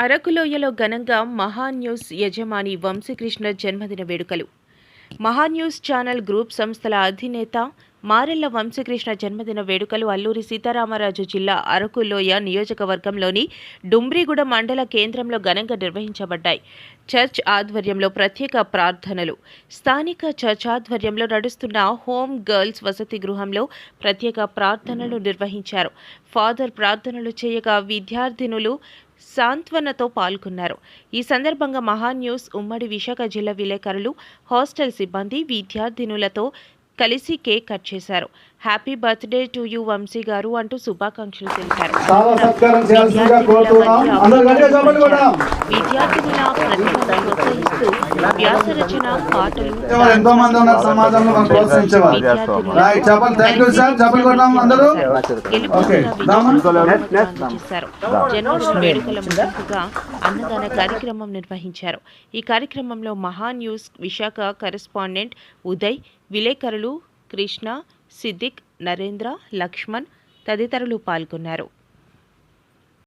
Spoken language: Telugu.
అరకులోయలో ఘనంగా మహాన్యూస్ యజమాని వంశీకృష్ణ జన్మదిన వేడుకలు. మహాన్యూస్ ఛానల్ గ్రూప్ సంస్థల అధినేత మారెళ్ళ వంశీకృష్ణ జన్మదిన వేడుకలు అల్లూరి సీతారామరాజు జిల్లా అరకులోయ నియోజకవర్గంలోని డుమ్రిగూడ మండల కేంద్రంలో ఘనంగా నిర్వహించబడ్డాయి. చర్చ్ ఆధ్వర్యంలో ప్రత్యేక ప్రార్థనలు. స్థానిక చర్చ్ ఆధ్వర్యంలో నడుస్తున్న హోమ్ గర్ల్స్ వసతి గృహంలో ప్రత్యేక ప్రార్థనలు నిర్వహించారు. ఫాదర్ ప్రార్థనలు చేయగా విద్యార్థినులు సాంత్వనతో పాల్గొన్నారు. ఈ సందర్భంగా మహాన్యూస్ ఉమ్మడి విశాఖ జిల్లా విలేకరులు హాస్టల్ సిబ్బంది విద్యార్థినులతో కలిసి కేక్ కట్ చేశారు. Happy birthday to you Vamsi garu అంటూ శుభాకాంక్షలు తెలిపారు. చాలా సత్కారం వ్యాస రచన పాటలు ఎంతో మంది ఉన్నారు సమాజంలో మనం ప్రోత్సహించేవారు. రైట్ చెప్పండి థ్యాంక్ యూ సార్ చెప్పలు కొడదాం అందరూ. ఓకే జన్మదిన వేడుకల ముగింపుగా అన్నదాన కార్యక్రమం నిర్వహించారు ఈ కార్యక్రమంలో మహా న్యూస్ విశాఖ కరెస్పాండెంట్ ఉదయ్ విలేకరులు కృష్ణ సిద్దిక్ నరేంద్ర లక్ష్మణ్ తదితరులు పాల్గొన్నారు